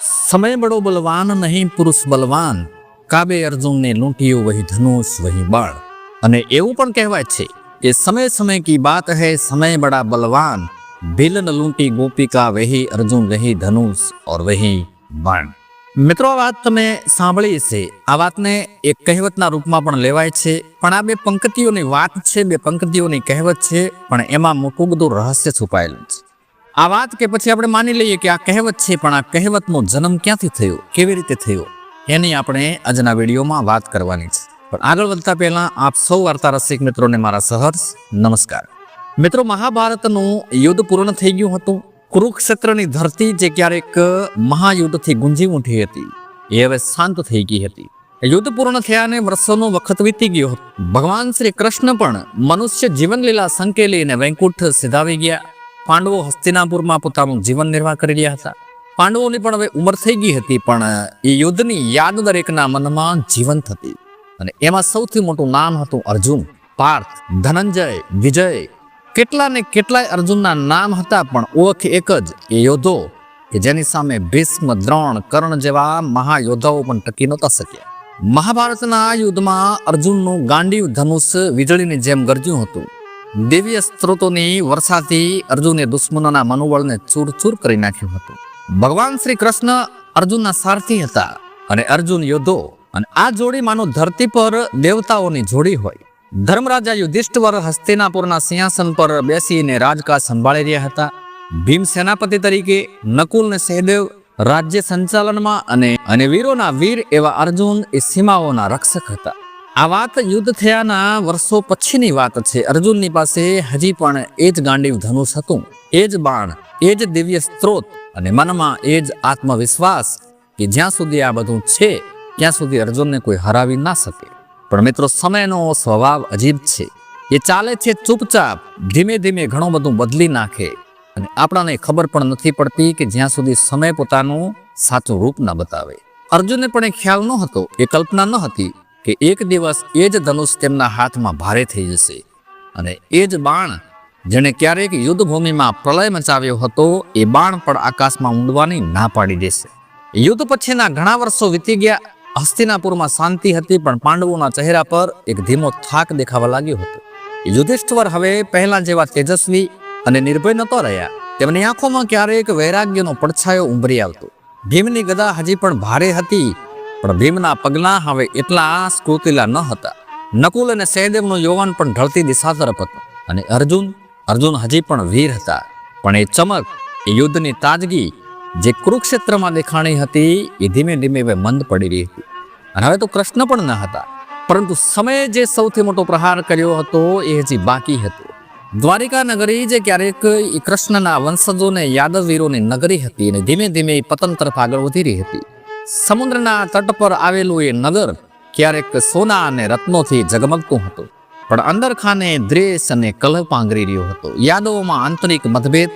સમય બડો બલવાન નહીં, પુરુષ બલવાન. કાબે અર્જુનને લૂંટ્યું વહી ધનુષ, વહી બળ. અને એવું પણ કહેવાય છે કે સમય સમય કી બાત હૈ, સમય બડા બલવાન. ભીલન લૂંટી ગોપિકા વહી અર્જુન રહી ધનુષ ઓર વહી બાણ મિત્રો, આ વાત તમે સાંભળી છે આ વાતને એક કહેવતના રૂપમાં પણ લેવાય છે. પણ આ બે પંક્તિઓની વાત છે, બે પંક્તિઓની કહેવત છે, પણ એમાં મોટું બધું રહસ્ય છુપાયેલું છે. આ વાત કે પછી આપણે માની લઈએ કે આ કહેવત છે, પણ આ કહેવતનો જન્મ ક્યાંથી થયો? કેવી રીતે થયો? એની આપણે આજના વિડીયોમાં વાત કરવાની છે. પણ આગળ વધતા પહેલા આપ સૌ વાર્તા રસિક મિત્રોને મારા સહર્ષ નમસ્કાર. મિત્રો, મહાભારતનું યુદ્ધ પૂર્ણ થઈ ગયું હતું. કુરુક્ષેત્રની ધરતી જે ક્યારેક મહાયુદ્ધથી ગુંજી ઉઠી હતી, એ હવે શાંત થઈ ગઈ હતી. યુદ્ધ પૂર્ણ થયાને વર્ષોનો વખત વીતી ગયો હતો. ભગવાન શ્રી કૃષ્ણ પણ મનુષ્ય જીવન લીલા સંકેલીને વૈકુંઠ સિધાવી ગયા. પાંડવો હસ્તિનાપુરમાં પોતાનું જીવન નિર્વાહ કરી રહ્યા હતા. પાંડવોની પણ હવે ઉંમર થઈ ગઈ હતી, પણ એ યુદ્ધની યાદ દરેકના મનમાં જીવંત હતી. અને એમાં સૌથી મોટું નામ હતું અર્જુન. પાર્થ, ધનંજય, વિજય. કેટલા ને કેટલાય અર્જુનના નામ હતા, પણ ઓળખ એક જ, એ યોદ્ધો, કે જેની સામે ભીષ્મ, દ્રોણ, કર્ણ જેવા મહાયોદ્ધાઓ પણ ટકી નહોતા શક્યા. મહાભારતના યુદ્ધમાં અર્જુનનું ગાંડીવ ધનુષ વીજળીની જેમ ગરજ્યું હતું. દિવ્ય સ્ત્રોતોની વર્ષાથી અર્જુને દુશ્મનોના મનોબળને ચૂરચૂર કરી નાખ્યું હતું. ભગવાન શ્રી કૃષ્ણ અર્જુનના સારથી હતા અને અર્જુન યોદ્ધો અને આ જોડી માનો ધરતી પર દેવતાઓની જોડી હોય. ધર્મરાજા યુધિષ્ઠવર હસ્તિનાપુરના સિંહાસન પર બેસીને રાજકાજ સંભાળી રહ્યા હતા. ભીમ સેનાપતિ તરીકે નકુલ ને સહદેવ રાજ્ય સંચાલનમાં અને અને વીરોના વીર એવા અર્જુન એ સીમાઓના રક્ષક હતા. આ વાત યુદ્ધ થયાના વર્ષો પછીની વાત છે. અર્જુનની પાસે હજી પણ એ જ ગાંડીવ ધનુષ હતું. એ જ બાણ, એ જ દિવ્ય સ્ત્રોત અને મનમાં એ જ આત્મવિશ્વાસ કે જ્યાં સુધી આ બધું છે, ત્યાં સુધી અર્જુનને કોઈ હરાવી ના શકે. પણ મિત્રો, સમયનો સ્વભાવ અજીબ છે. એ ચાલે છે ચૂપચાપ, ધીમે ધીમે ઘણું બધું બદલી નાખે અને આપણાને ખબર પણ નથી પડતી કે જ્યાં સુધી સમય પોતાનું સાચું રૂપ ન બતાવે. અર્જુનને પણ એ ખ્યાલ ન હતો એ કલ્પના ન હતી કે એક દિવસ એ જ ધનુષ તેમના હાથમાં ભારે થઈ જશે. અને એ જ બાણ જેણે ક્યારેક યુદ્ધભૂમિમાં પ્રલય મચાવ્યો હતો, એ બાણ પણ આકાશમાં ઊંડવાની ના પાડી દેશે. યુદ્ધ પછીના ઘણા વર્ષો વીતી ગયા, હસ્તિનાપુરમાં શાંતિ હતી પણ પાંડવોના ચહેરા પર એક ધીમો થાક દેખાવા લાગ્યો હતો. યુધિષ્ઠવર હવે પહેલા જેવા તેજસ્વી અને નિર્ભય નતો રહ્યા. તેમની આંખોમાં ક્યારેક વૈરાગ્યનો પડછાયો ઉંભરી આવતો. ભીમની ગદા હજી પણ ભારે હતી પણ ભીમના પગલાં હવે એટલા સ્કૃતિલા ન હતા. નકુલ અને સહદેવનું યૌવન પણ ઢળતી દિશા તરફ હતું અને અર્જુન અર્જુન હજી પણ વીર હતા. પણ એ ચમક, એ યુદ્ધની તાજગી જે કુરુક્ષેત્રમાં દેખાણી હતી, એ ધીમે ધીમે હવે મંદ પડી રહી હતી. અને હવે તો કૃષ્ણ પણ ન હતા. પરંતુ સમયે જે સૌથી મોટો પ્રહાર કર્યો હતો, એ હજી બાકી હતો. દ્વારિકા નગરી જે ક્યારેક કૃષ્ણના વંશજોને યાદવ વીરોની નગરી હતી અને ધીમે ધીમે પતન તરફ આગળ વધી રહી હતી. સમુદ્રના તટ પર આવેલું એ નગર ક્યારેક સોના અને રત્નોથી ઝગમગતું હતું. પણ અંદર ખાને દ્રેસ અને કલહ પાંગરી રહ્યો હતો. યાદવોમાં આંતરિક મતભેદ,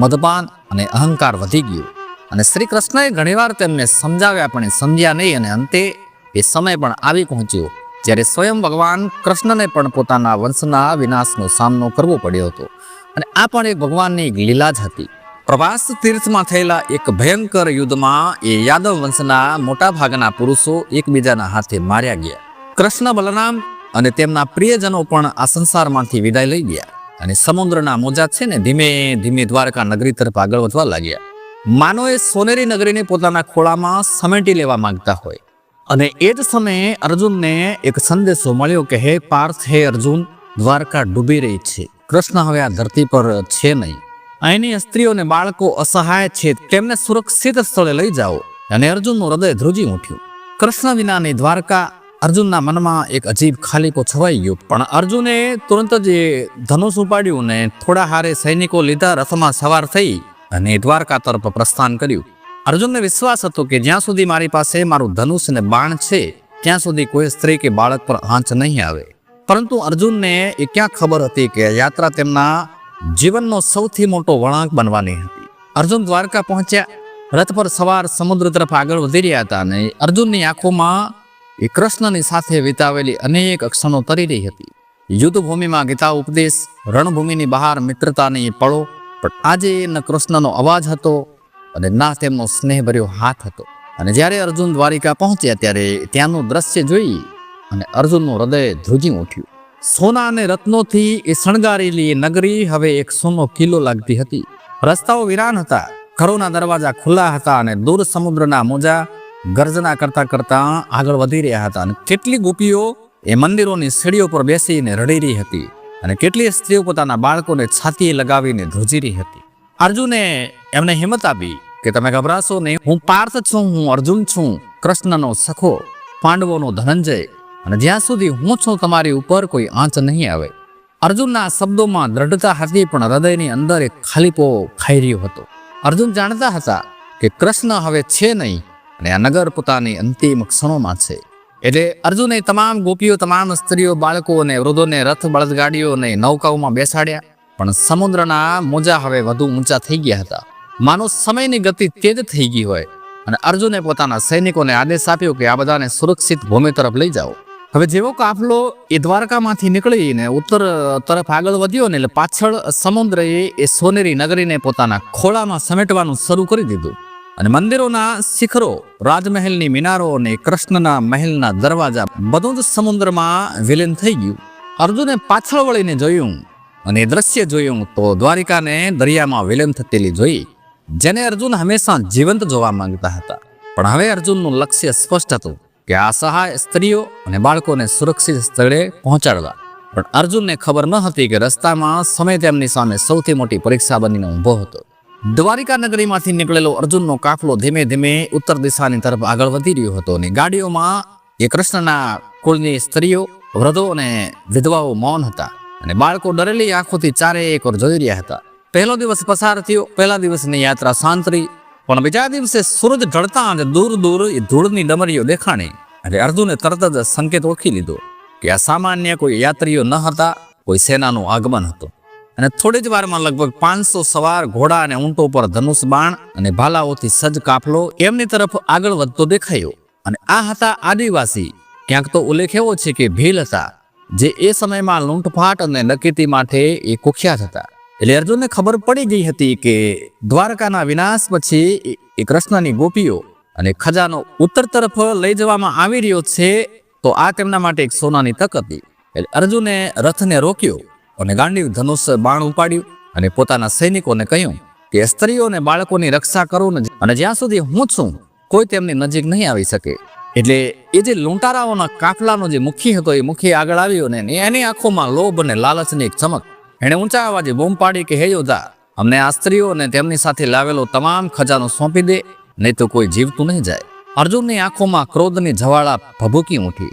મદપાન અને અહંકાર વધી ગયો. અને શ્રી કૃષ્ણએ ઘણીવાર તેમને સમજાવ્યા પણ સમજ્યા નહીં અને અંતે એ સમય પણ આવી પહોંચ્યો, જ્યારે સ્વયં ભગવાન કૃષ્ણને પણ પોતાના વંશના વિનાશનો સામનો કરવો પડ્યો હતો. અને આ પણ એક ભગવાનની એક લીલા જ હતી. પ્રવાસ તીર્થમાં થયેલા એક ભયંકર યુદ્ધમાં એ યાદવ વંશના મોટા ભાગના પુરુષો એકબીજાના હાથે માર્યા ગયા. કૃષ્ણ બલરામ અને તેમના પ્રિયજનો પણ આ સંસારમાંથી વિદાય લઈ ગયા અને સમુદ્રના મોજા છે ને ધીમે ધીમે દ્વારકા નગરી તરફ આગળ વધવા લાગ્યા. માનોએ સોનેરી નગરીને પોતાના ખોળામાં સમેટી લેવા માંગતા હોય. અને એ જ સમયે અર્જુનને એક સંદેશો મળ્યો કે, હે પાર્થ, હે અર્જુન, દ્વારકા ડૂબી રહી છે. કૃષ્ણ હવે આ ધરતી પર છે નહીં. અહીંની સ્ત્રીઓ અને બાળકો અસહાય છે. તેમને સુરક્ષિત સ્થળે લઈ જાઓ. અને અર્જુનનું હૃદય ધ્રુજી ઉઠ્યું કૃષ્ણ વિનાની દ્વારકા અર્જુનના મનમાં એક અજીબ ખાલીકો છવાઈ ગયો. પણ અર્જુને તુરંત જ એ ધનુષ ઉપાડ્યું ને થોડા હારે સૈનિકો લીધા રથમાં સવાર થઈ અને દ્વારકા તરફ પ્રસ્થાન કર્યું. અર્જુનને વિશ્વાસ હતો કે જ્યાં સુધી મારી પાસે મારું ધનુષ અને બાણ છે, ત્યાં સુધી કોઈ સ્ત્રી કે બાળક પર આંચ નહીં આવે. પરંતુ અર્જુનને એ ક્યાં ખબર હતી કે યાત્રા તેમના જીવનનો સૌથી મોટો વળાંક બનવાની હતી. અર્જુન દ્વારકા પહોંચ્યા. રથ પર સવાર સમુદ્ર તરફ આગળ વધી રહ્યા હતા અને અર્જુનની આંખોમાં એ કૃષ્ણની સાથે વિતાવેલી અનેક ક્ષણો તરી રહી હતી. યુદ્ધભૂમિમાં ગીતા ઉપદેશ, રણભૂમિની બહાર મિત્રતાની પળો, પણ આજે ન કૃષ્ણનો અવાજ હતો અને ના તેમનો સ્નેહભર્યો હાથ હતો. અને જ્યારે અર્જુન દ્વારિકા પહોંચ્યા ત્યારે ત્યાંનું દ્રશ્ય જોઈ અને અર્જુનનું હૃદય ધ્રુજી ઉઠ્યું. સોના અને રત્નોથી એ શણગારેલી નગરી હવે એક સોનો કિલ્લો લાગતી હતી. રસ્તાઓ વિરાન હતા, ઘરોના દરવાજા ખુલ્લા હતા અને દૂર સમુદ્રના મોજા ગર્જના કરતા કરતા આગળ વધી રહ્યા હતા અને કેટલી ગોપીઓ એ મંદિરોની સીડીઓ પર બેસીને રડી રહી હતી અને કેટલી સ્ત્રીઓ પોતાના બાળકોને છાતીએ લગાવીને ધ્રુજી રહી હતી. અર્જુને એમને હિંમત આપી કે તમે ગભરાશો નહીં, હું પાર્થ છું, હું અર્જુન છું, કૃષ્ણનો સખો, પાંડવોનો ધનંજય અને જ્યાં સુધી હું છું, તમારી ઉપર કોઈ આંચ નહીં આવે. અર્જુનના શબ્દોમાં દ્રઢતા હતી, પણ હૃદયની અંદર એક ખાલીપો ખાઈ રહ્યો હતો. અર્જુન જાણતા હતા કે કૃષ્ણ હવે છે નહીં, અને આ નગર પોતાની અંતિમ ક્ષણોમાં છે. એટલે અર્જુને તમામ ગોપીઓ, તમામ સ્ત્રીઓ, બાળકો અને વૃદ્ધોને રથ, બળદગાડીઓ અને નૌકાઓમાં બેસાડ્યા, પણ સમુદ્રના મોજા હવે વધુ ઊંચા થઈ ગયા હતા. માનો સમયની ગતિ તેજ થઈ ગઈ હોય, અને અર્જુને પોતાના સૈનિકોને આદેશ આપ્યો કે આ બધાને સુરક્ષિત ભૂમિ તરફ લઈ જાઓ. હવે જેવો કાફલો એ દ્વારકામાંથી નીકળીને ઉત્તર તરફ આગળ વધ્યો ને એટલે પાછળ સમુદ્રએ એ સોનેરી નગરીને પોતાના ખોળામાં સમેટવાનું શરૂ કરી દીધું. અને મંદિરોના શિખરો, રાજમહેલની મિનારો અને કૃષ્ણના મહેલના દરવાજા બધું જ સમુદ્રમાં વિલીન થઈ ગયું. અર્જુને પાછળ વળીને જોયું અને એ દ્રશ્ય જોયું તો દ્વારિકાને દરિયામાં વિલીન થતેલી જોઈ, જેને અર્જુન હંમેશા જીવંત જોવા માંગતા હતા. પણ હવે અર્જુનનું લક્ષ્ય સ્પષ્ટ હતું. કે આ સહાય સ્ત્રીઓ અને બાળકોને સુરક્ષિત સ્થળે પહોંચાડવા. પણ અર્જુનને ખબર ન હતી કે રસ્તામાં સમય તેમની સામે સૌથી મોટી પરીક્ષા બનીને ઊભો હતો. દ્વારિકા નગરીમાંથી નીકળેલો અર્જુનનો કાફલો ધીમે ધીમે ઉત્તર દિશાની તરફ આગળ વધી રહ્યો હતો અને ગાડીઓમાં એ કૃષ્ણના કુળની સ્ત્રીઓ, વૃદ્ધો અને વિધવાઓ મૌન હતા અને બાળકો ડરેલી આંખોથી ચારે એક જોઈ રહ્યા હતા. પહેલો દિવસ પસાર થયો, પહેલા દિવસની યાત્રા શાંત પણ બીજા દિવસે સૂરજ ઢળતા જ દૂર દૂર એ ધૂળની ડમરીઓ દેખાણી એટલે અર્જુને તરત જ સંકેત ઓળખી લીધો કે આ સામાન્ય કોઈ યાત્રીઓ ન હતા, કોઈ સેનાનું આગમન હતું. અને થોડી જ વારમાં લગભગ પાંચસો સવાર ઘોડા અને ઊંટો પર ધનુષ બાણ અને ભાલાઓથી સજ્જ કાફલો એમની તરફ આગળ વધતો દેખાયો. અને આ હતા આદિવાસી. ક્યાંક તો ઉલ્લેખ એવો છે કે ભીલ હતા, જે એ સમયમાં લૂંટફાટ અને નકીતી માટે એ કુખ્યાત હતા. એટલે અર્જુનને ખબર પડી ગઈ હતી કે દ્વારકાના વિનાશ પછી એ- કૃષ્ણની ગોપીઓ અને ખજાનો ઉત્તર તરફ લઈ જવામાં આવી રહ્યો છે, તો આ તેમના માટે એક સોનાની તક હતી. એટલે અર્જુને રથને રોક્યો અને ગાંડીવ ધનુષ બાણ ઉપાડ્યું અને પોતાના સૈનિકોને કહ્યું કે સ્ત્રીઓ અને બાળકોની રક્ષા કરો અને જ્યાં સુધી હું છું, કોઈ તેમની નજીક નહીં આવી શકે. એટલે એ જે લૂંટારાઓના કાફલાનો જે મુખી હતો, એ મુખી આગળ આવ્યો ને એની આંખોમાં લોભ અને લાલચની એક ચમક એણે ઊંચા અવાજે બૂમ પાડી કે, હે યોદ્ધા, અમને આ સ્ત્રીઓ અને તેમની સાથે લાવેલો તમામ ખજાનો સોંપી દે, નહીં તો કોઈ જીવતું નહીં જાય. અર્જુનની આંખોમાં ક્રોધની જવાળા ભભૂકી ઉઠી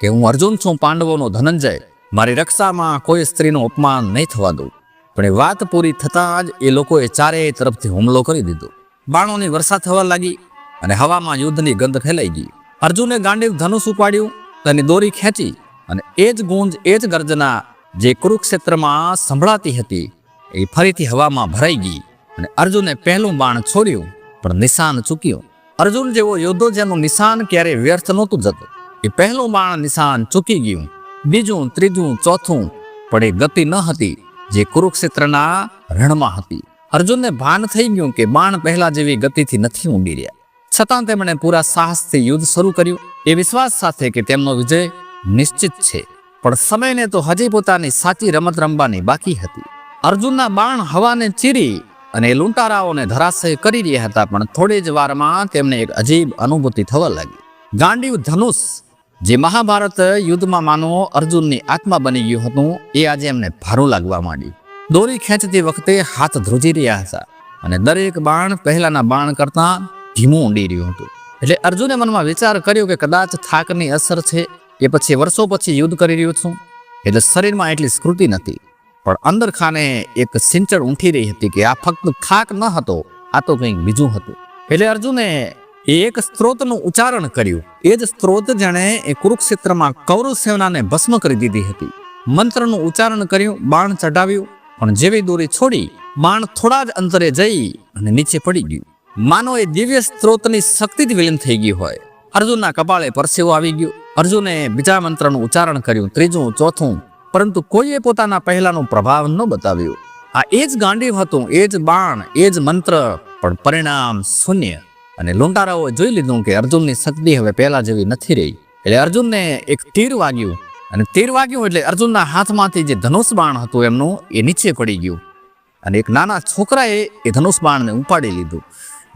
કે, હું અર્જુન છું, પાંડવોનો ધનંજય. મારી રક્ષામાં કોઈ સ્ત્રીનું અપમાન નહીં થવા દઉં. પણ એ વાત પૂરી થતાં જ એ લોકોએ ચારેય તરફથી હુમલો કરી દીધો. બાણોની વર્ષા થવા લાગી અને હવામાં યુદ્ધની ગંધ ફેલાઈ ગઈ. અર્જુને ગાંડીવ ધનુષ ઉપાડ્યું, તેની દોરી ખેંચી અને એ જ ગુંજ, એ જ ગર્જના જે કુરુક્ષેત્રમાં સંભળાતી હતી, એ ફરીથી હવામાં ભરાઈ ગઈ અને અર્જુને પહેલું બાણ છોડ્યું, પણ નિશાન ચૂક્યું. અર્જુન જેવો યોદ્ધો જેનું નિશાન ક્યારે વ્યર્થ નહોતું જતું, એ પહેલું બાણ નિશાન ચૂકી ગયું. બીજું, ત્રીજું, ચોથું, પણ એ ગતિ ન હતી જે કુરુક્ષેત્રના રણમાં હતી. અર્જુનને ભાન થઈ ગયું કે બાણ પહેલા જેવી ગતિથી નથી ઊંડી રહ્યા. છતાં તેમણે પૂરા સાહસથી યુદ્ધ શરૂ કર્યું. એ વિશ્વાસ સાથે કે તેમનો વિજય નિશ્ચિત છે. પણ સમયને તો હજી પોતાની સાચી રમત રમવાની બાકી હતી. અર્જુનના બાણ હવાને ચીરી અને લૂંટારાઓને ધરાશય કરી રહ્યા હતા, પણ થોડી જ વારમાં તેમને એક અજીબ અનુભૂતિ થવા લાગી. ગાંડીવ ધનુષ, જે મહાભારત યુદ્ધમાં માનો અર્જુનની આત્મા બની ગયું હતું, એ આજે એમને ભારું લાગવા માંડ્યું. દોરી ખેંચતી વખતે હાથ ધ્રુજી રહ્યા હતા અને દરેક બાણ પહેલાના બાણ કરતાં ધીમું ઊંડી રહ્યું હતું. એટલે અર્જુને મનમાં વિચાર કર્યો કે કદાચ થાકની અસર છે કે પછી વર્ષો પછી યુદ્ધ કરી રહ્યો છું. એટલે શરીરમાં એટલી સ્કૃતિ નથી. પણ અંદર ખાને એક સિંચળ ઊંઠી રહી હતી કે આ ફક્ત ખાક ન હતો, આ તો કંઈક બીજું હતું. એટલે અર્જુને એ એક સ્ત્રોતનું ઉચ્ચારણ કર્યું. એ જ સ્ત્રોત જેણે એ કુરુક્ષેત્રમાં કૌરવ સેનાને ભસ્મ કરી દીધી હતી. મંત્રનું ઉચ્ચારણ કર્યું, બાણ ચઢાવ્યું, પણ જેવી દોરી છોડી બાણ થોડા જ અંતરે જઈ અને નીચે પડી ગયું. માનો એ દિવ્ય સ્ત્રોતની શક્તિ જ વિલીન થઈ ગઈ હોય. અર્જુનના કપાળે પરસેવો આવી ગયો. અર્જુને બીજા મંત્રનું ઉચ્ચારણ કર્યું, ત્રીજું, ચોથું. પરંતુ કોઈએ પોતાના પહેલાનો પ્રભાવ ન બતાવ્યો. આ એ જ ગાંડીવ હતું, એ જ બાણ, એ જ મંત્ર, પણ પરિણામ શૂન્ય. અને લુંટારાઓએ જોઈ લીધું કે અર્જુનની શક્તિ હવે પહેલા જેવી નથી રહી. એટલે અર્જુનને એક તીર વાગ્યું. અને તીર વાગ્યું એટલે અર્જુનના હાથમાંથી જે ધનુષ બાણ હતું એમનું, એ નીચે પડી ગયું. અને એક નાના છોકરાએ એ ધનુષ બાણને ઉપાડી લીધું.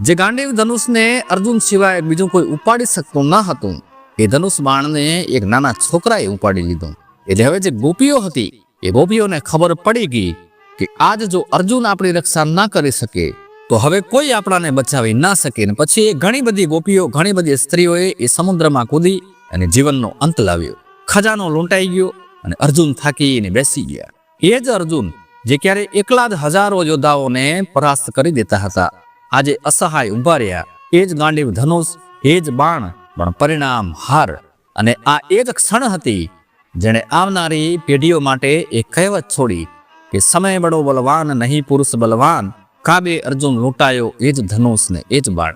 જે ગાંડીવ ધનુષને અર્જુન સિવાય બીજું કોઈ ઉપાડી શકતું ન હતું. એ ધનુષ બાણને એક નાના છોકરાએ ઉપાડી લીધો. એટલે હવે જે ગોપીઓ હતી, એ ગોપીઓને ખબર પડી ગઈ કે આજ જો અર્જુન આપણી રક્ષા ના કરી શકે, તો હવે કોઈ આપણાને બચાવી ના શકે. ને પછી એ ઘણી બધી ગોપીઓ, ઘણી બધી સ્ત્રીઓએ એ સમુદ્રમાં કૂદી અને જીવનનો અંત લાવ્યો. ખજાનો લૂંટાઈ ગયો અને અર્જુન થાકીને બેસી ગયા. એ જ અર્જુન, જે ક્યારે એકલા જ હજારો યોદ્ધાઓને પરાસ્ત કરી દેતા હતા, આજે અસહાય ઊભા રહ્યા. એ જ ગાંડીવ ધનુષ, એ જ બાણ પણ પરિણામ હાર અને આ એ જ ક્ષણ હતી જેણે આવનારી પેઢીઓ માટે એક કહેવત છોડી કે સમય બડો બલવાન, નહીં પુરુષ બલવાન, કાબે અર્જુન લૂંટાયો એ જ ધનુષ ને એ જ બાણ.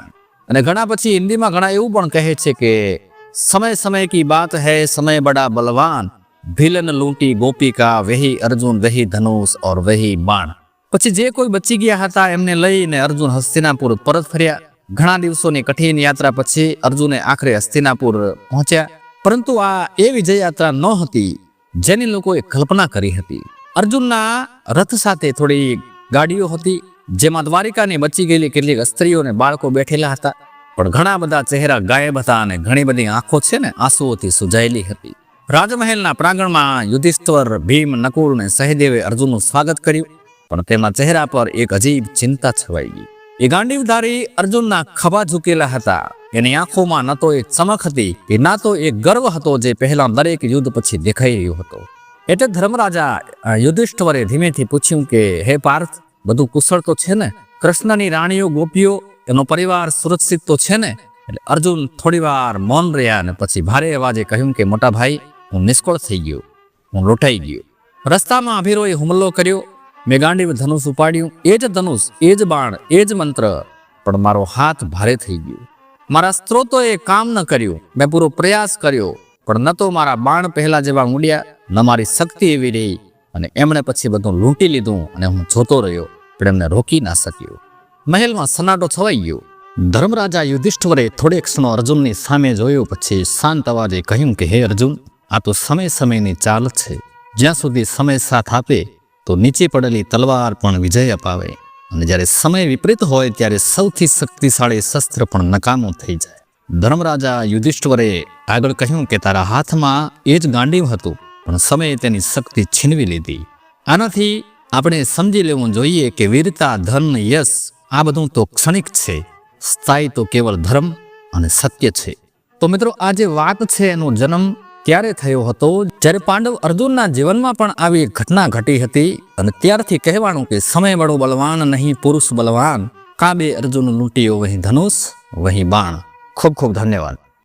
અને ઘણા પછી હિન્દીમાં ઘણા એવું પણ કહે છે કે, સમય સમય કી બાત હૈ, સમય બડા બલવાન, ભીલન લૂંટી ગોપિકા, વહી અર્જુન, વહી ધનુષ ઓર વહી બાણ. પછી જે કોઈ બચી ગયા હતા, એમને લઈને અર્જુન હસ્તિનાપુર પરત ફર્યા. ઘણા દિવસોની કઠિન યાત્રા પછી અર્જુને આખરે હસ્તિનાપુર પહોંચ્યા. પરંતુ આ એ વિજય યાત્રા ન હતી જેની લોકોએ કલ્પના કરી હતી. અર્જુનના રથ સાથે થોડી ગાડીઓ હતી, જેમાં દ્વારિકાની બચી ગયેલી કેટલીક સ્ત્રીઓ અને બાળકો બેઠેલા હતા. પણ ઘણા બધા ચહેરા ગાયબ હતા અને ઘણી બધી આંખો છે ને આંસુઓથી સુજાયેલી હતી. રાજમહેલના પ્રાંગણમાં યુધિષ્ઠર, ભીમ નકુર અને સહદેવે અર્જુનનું સ્વાગત કર્યું, પણ તેમના ચહેરા પર એક અજીબ ચિંતા છવાઈ ગઈ. એ ગાંડીવધારી અર્જુનના ખભા ઝૂકેલા હતા. એની આંખોમાં ન તો એ ચમક હતી કે ના તો એક ગર્વ હતો જે પહેલા દરેક યુદ્ધ પછી દેખાઈ રહ્યો હતો. એટલે ધર્મરાજા યુધિષ્ઠવરે ધીમેથી પૂછ્યું કે, હે પાર્થ, બધું કુશળ તો છે ને? કૃષ્ણની રાણીઓ ગોપીઓ, એનો પરિવાર સુરક્ષિત તો છે ને? એટલે અર્જુન થોડી વાર મૌન રહ્યા અને પછી ભારે અવાજે કહ્યું કે, મોટા ભાઈ, હું નિષ્ફળ થઈ ગયો. હું લોટાઈ ગયો. રસ્તામાં અભિરોએ હુમલો કર્યો મેં ગાંડીવ ધનુષ ઉપાડ્યું. એ જ ધનુષ, એ જ બાણ, એ જ મંત્ર. પણ મારો હાથ ભારે થઈ ગયો. મારા સ્ત્રોતોએ કામ ન કર્યું. મેં પૂરો પ્રયાસ કર્યો. પણ ન તો મારા બાણ પહેલા જેવા ઊંડ્યા ન મારી શક્તિ એવી રહી. અને એમણે પછી બધું લૂંટી લીધું અને હું જોતો રહ્યો. પણ એમને રોકી ના શક્યો. મહેલમાં સનાટો છવાઈ ગયો. ધર્મરાજા યુધિષ્ઠિરે થોડે ક્ષણો અર્જુનની સામે જોયો, પછી શાંત અવાજે કહ્યું કે, હે અર્જુન, આ તો સમય સમયની ચાલ છે. જ્યાં સુધી સમય સાથ આપે તો નીચે પડેલી તલવાર પણ વિજય અપાવે. અને જ્યારે સમય વિપરીત હોય ત્યારે સૌથી શક્તિશાળી શસ્ત્ર પણ નકામું થઈ જાય. ધર્મરાજા યુધિષ્ઠવરે આગળ કહ્યું કે તારા હાથમાં એ જ ગાંડીવ હતું, પણ સમયે તેની શક્તિ છીનવી લીધી. આનાથી આપણે સમજી લેવું જોઈએ કે વીરતા, ધન, યશ, આ બધું તો ક્ષણિક છે. સ્થાયી તો કેવળ ધર્મ અને સત્ય છે. તો મિત્રો, આ જે વાત છે એનો જન્મ ત્યારે થયો હતો, જ્યારે પાંડવ અર્જુનના જીવનમાં પણ આવી ઘટના ઘટી હતી અને ત્યારથી કહેવાનું કે સમય બડો બલવાન નહીં, પુરુષ બલવાન. કાબે અર્જુન લૂંટીઓ વહી ધનુષ, વહી બાણ. ખૂબ ખૂબ ધન્યવાદ.